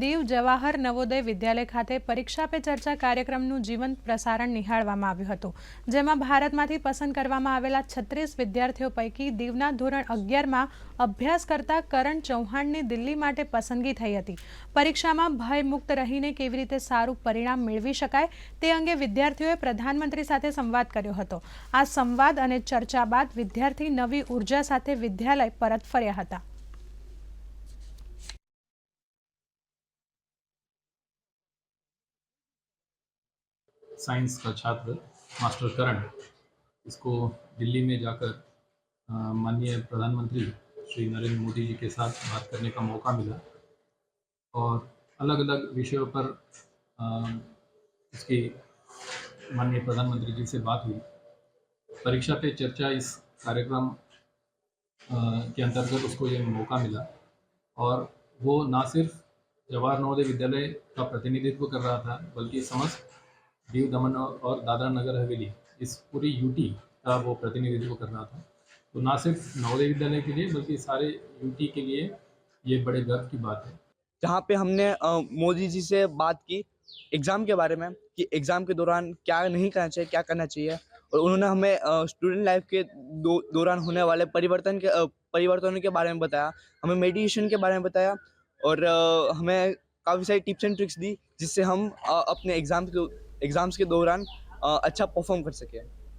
દીવ જવાહર નવોદય વિદ્યાલય ખાતે પરીક્ષા પે ચર્ચા કાર્યક્રમનું જીવંત પ્રસારણ નિહાળવામાં આવ્યું હતું, જેમાં ભારતમાંથી પસંદ કરવામાં આવેલા છત્રીસ વિદ્યાર્થીઓ પૈકી દીવના ધોરણ અગિયારમાં અભ્યાસ કરતા કરણ ચૌહાણની દિલ્હી માટે પસંદગી થઈ હતી. પરીક્ષામાં ભયમુક્ત રહીને કેવી રીતે સારું પરિણામ મેળવી શકાય તે અંગે વિદ્યાર્થીઓએ પ્રધાનમંત્રી સાથે સંવાદ કર્યો હતો. આ સંવાદ અને ચર્ચા બાદ વિદ્યાર્થી નવી ઊર્જા સાથે વિદ્યાલય પરત ફર્યા હતા. साइंस का छात्र, मास्टर करण, इसको दिल्ली में जाकर माननीय प्रधानमंत्री श्री नरेंद्र मोदी जी के साथ बात करने का मौका मिला और अलग अलग विषयों पर इसकी माननीय प्रधानमंत्री जी से बात हुई। परीक्षा पे चर्चा इस कार्यक्रम के अंतर्गत उसको ये मौका मिला और वो ना सिर्फ़ जवाहर नवोदय विद्यालय का प्रतिनिधित्व कर रहा था, बल्कि समस्त दीव दमन और दादरा नगर हवेली इस पूरी यूटी का वो प्रतिनिधित्व कर रहा था। तो ना सिर्फ़ नवोदय विद्यालय के लिए बल्कि सारे यूटी के लिए ये बड़े गर्व की बात है। जहाँ पे हमने मोदी जी से बात की एग्ज़ाम के बारे में कि एग्ज़ाम के दौरान क्या नहीं करना चाहिए क्या करना चाहिए और उन्होंने हमें स्टूडेंट लाइफ के दो, दौरान होने वाले परिवर्तन के परिवर्तनों के बारे में बताया हमें मेडिटेशन के बारे में बताया और हमें काफ़ी सारी टिप्स एंड ट्रिक्स दी जिससे हम अपने एग्ज़ाम के एग्ज़ाम्स के दौरान अच्छा परफॉर्म कर सकें।